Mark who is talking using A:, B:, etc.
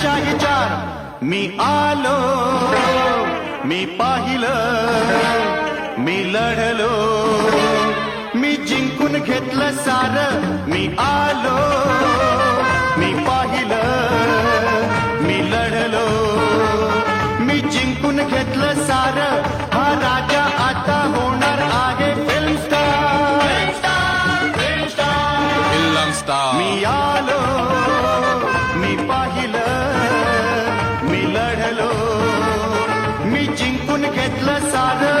A: शाही चार मी आलो मी पाहिलं मी लढलो मी जिंकून घेतलं सार. मी आलो मी पाहिलं मी लढलो मी जिंकून घेतलं सार. हा राजा आता होणार आहे फिल्म स्टार
B: फिल्म स्टार
A: मी पाहिलं मी लढलो मी जिंकून घेतलं सार